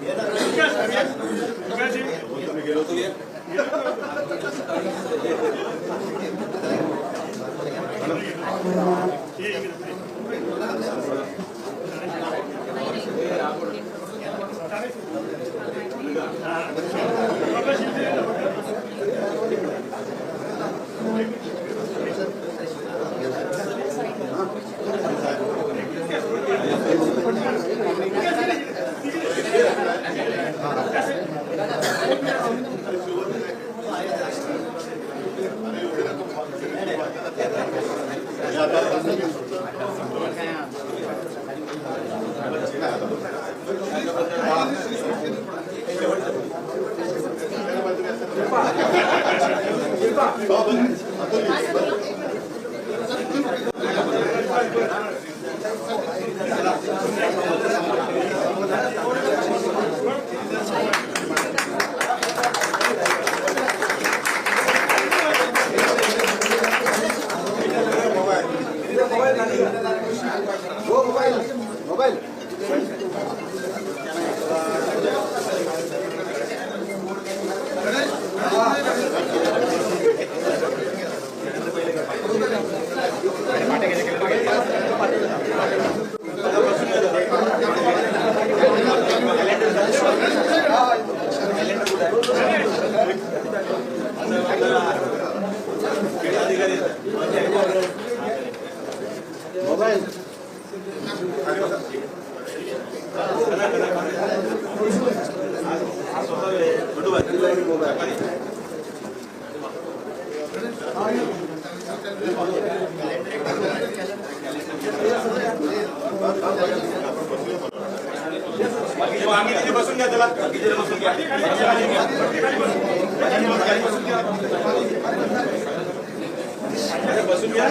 Gracias. Shilpa बसून बसून घ्या. बसून घ्या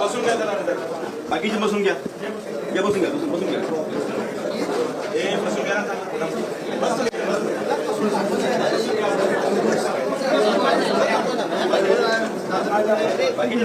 बसून घ्या त्याला बाकीचे बसून घ्या. या बसून घ्या बसून बसून घ्या हे बसून घ्या. बाकीचे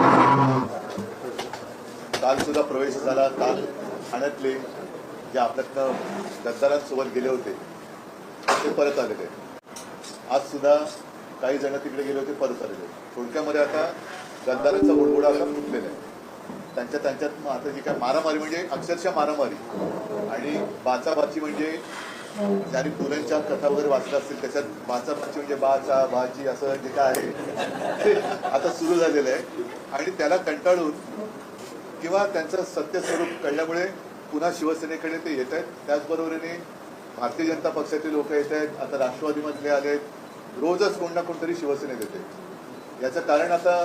प्रवेश झाला काल ठाण्यातले जे आपल्यातनं गद्दारांसोबत गेले होते ते परत आलेले आज सुद्धा काही जण तिकडे गेले होते परत आलेले थोडक्यामध्ये आता गद्दारांचा बुडबुडा आता फुटलेला आहे. त्यांच्या त्यांच्यात मग आता जी काय मारामारी म्हणजे अक्षरशः मारामारी. आणि बाचाबाची म्हणजे ज्यांनी पुऱ्यांच्या कथा वगैरे वाचल्या असतील त्याच्यात बाचा बाची म्हणजे बाचा बाची असं जे काय आहे ते आता सुरू झालेलं आहे. आणि त्याला कंटाळून किंवा त्यांचं सत्य स्वरूप कळल्यामुळे पुन्हा शिवसेनेकडे ते येत आहेत. त्याचबरोबरीने भारतीय जनता पक्षाचे लोक येत आहेत. आता राष्ट्रवादीमधले आले आहेत रोजच कोण ना कोणतरी शिवसेनेत येते. याचं कारण आता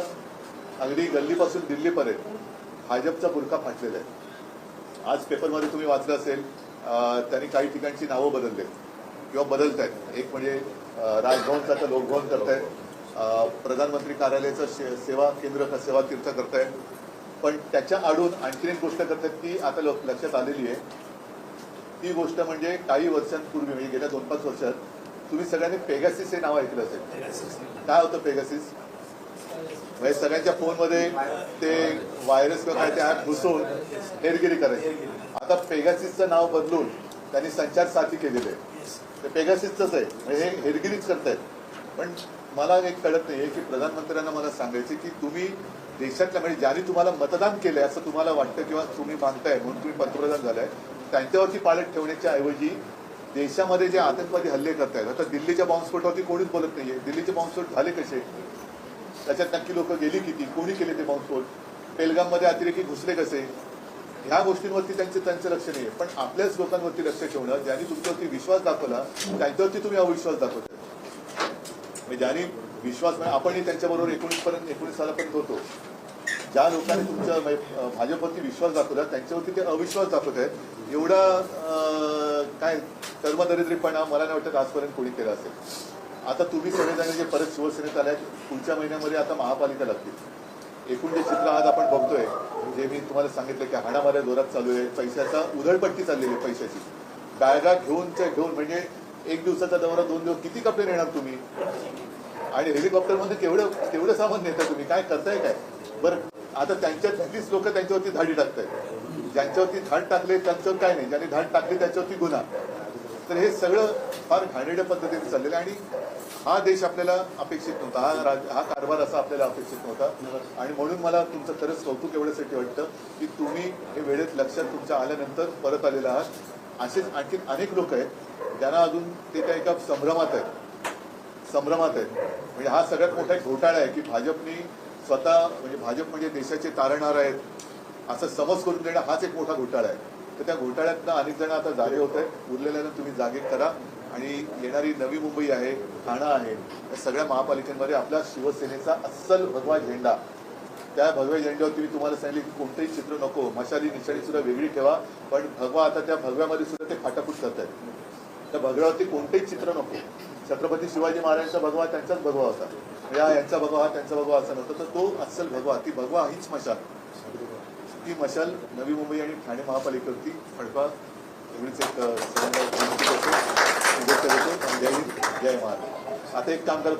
अगदी गल्लीपासून दिल्लीपर्यंत भाजपचा बुरखा फाटलेला आहे. आज पेपरमध्ये तुम्ही वाचलं असेल त्यांनी काही ठिकाणची नावं बदलले किंवा बदलत आहेत एक म्हणजे राजभवनचं आता लोकभवन करत आहेत प्रधानमंत्री कार्यालयाचं शे- सेवा केंद्र सेवा तीर्थ करतायत. पण त्याच्या आडून आणखीन एक गोष्ट करतात ती आता लोक लक्षात आलेली आहे. ती गोष्ट म्हणजे काही वर्षांपूर्वी म्हणजे गेल्या दोन पाच वर्षात तुम्ही सगळ्यांनी पेगासिस हे नाव ऐकलं असेल. काय होतं पेगासिस म्हणजे सगळ्यांच्या फोनमध्ये ते व्हायरस किंवा काय ते ऍप घुसवून हेरगिरी करायची. आता पेगासिसचं नाव बदलून त्यांनी संचार साथी केलेले. आहे ते पेगासिसच आहे. म्हणजे हे हेरगिरीच करतायत. पण मला एक कळत नाहीये की प्रधानमंत्र्यांना मला सांगायचे की तुम्ही देशातल्या म्हणजे ज्यांनी तुम्हाला मतदान केलंय असं तुम्हाला वाटतं किंवा तुम्ही मानताय म्हणून तुम्ही पंतप्रधान झालाय त्यांच्यावरती पाळत ठेवण्याच्या ऐवजी देशामध्ये जे आतंकवादी हल्ले करतायत आता दिल्लीच्या बॉम्बस्फोटावरती कोणीच बोलत नाहीये. दिल्लीचे बॉम्बस्फोट झाले कसे? त्याच्यात नक्की लोक गेली किती? कोणी केले ते बॉम्बस्फोट? पेलगाममध्ये अतिरेकी घुसले कसे? ह्या गोष्टींवरती त्यांचे त्यांचं लक्ष नाही पण आपल्याच लोकांवरती लक्ष ठेवणं ज्यांनी तुमच्यावरती विश्वास दाखवला त्यांच्यावरती तुम्ही अविश्वास दाखवताय म्हणजे ज्यांनी विश्वास नाही आपणही त्यांच्याबरोबर एकोणीस पर्यंत एकोणीस सालापर्यंत होतो. ज्या लोकांनी तुमच्या भाजपवरती विश्वास दाखवला त्यांच्यावरती ते अविश्वास दाखवत आहेत. एवढा काय कर्मदरिद्रीपणा मला नाही वाटत आजपर्यंत कोणी केला असेल. आता तुम्ही सगळेजण जे परत शिवसेनेत आल्या पुढच्या महिन्यामध्ये आता महापालिका लागतील. एकूण जे चित्र आज आपण बघतोय जे मी तुम्हाला सांगितलं की हाणामाऱ्या जोरात चालू आहे पैशाचा उधळपट्टी चाललेली आहे पैशाची. बॅगा घेऊनच्या घेऊन म्हणजे एक दिवसाचा दौरा दोन दिवस किती कपडे नेणार तुम्ही? आणि हेलिकॉप्टरमध्ये केवढं केवढं सामान नेता तुम्ही? काय करताय काय? बरं आता त्यांच्या तिथलीच लोक त्यांच्यावरती धाडी टाकतायत. ज्यांच्यावरती धाड टाकले त्यांच्यावर काय नाही. ज्यांनी धाड टाकली त्याच्यावरती गुन्हा. तर हे सगळं फार घाणेरड्या पद्धतीने चाललेलं आहे. आणि हा देश आपल्याला अपेक्षित नव्हता. हा राज हा कारभार असा आपल्याला अपेक्षित नव्हता. आणि म्हणून मला तुमचं खरंच कौतुक एवढ्यासाठी वाटतं की तुम्ही हे वेळेत लक्षात तुमच्या आल्यानंतर परत आलेला आहात. असेच आणखी अनेक लोक आहेत. ज्यांना अजून ते त्या एका संभ्रमात आहेत. संभ्रमात आहेत म्हणजे हा सगळ्यात मोठा एक घोटाळा आहे की भाजपनी स्वतः म्हणजे भाजप म्हणजे देशाचे तारणार आहेत असं समज करून देणं हाच एक मोठा घोटाळा आहे. तर त्या घोटाळ्यातनं अनेक जण आता जागे होत आहेत. उरलेल्यानं तुम्ही जागे करा. आणि येणारी नवी मुंबई आहे ठाणा आहे या सगळ्या महापालिकांमध्ये आपल्या शिवसेनेचा अस्सल भगवा झेंडा. त्या भगव्या झेंड्यावरती मी तुम्हाला सांगितले की कोणतंही चित्र नको मशाली निशाणी सुद्धा वेगळी ठेवा. पण भगवा आता त्या भगव्यामध्ये सुद्धा ते फाटाफूट करत आहेत त्या भगव्यावरती कोणतेही चित्र नको. छत्रपती शिवाजी महाराजांचा भगवा त्यांचाच भगवा होता. या यांचा भगवा हा त्यांचा भगवा असा नव्हता. तर तो अस्सल भगवा ती भगवा हीच मशाल. ती मशाल नवी मुंबई आणि ठाणे महापालिकेवरती फडका एवढीच एक जय हिंद जय महाराज. आता एक काम करत.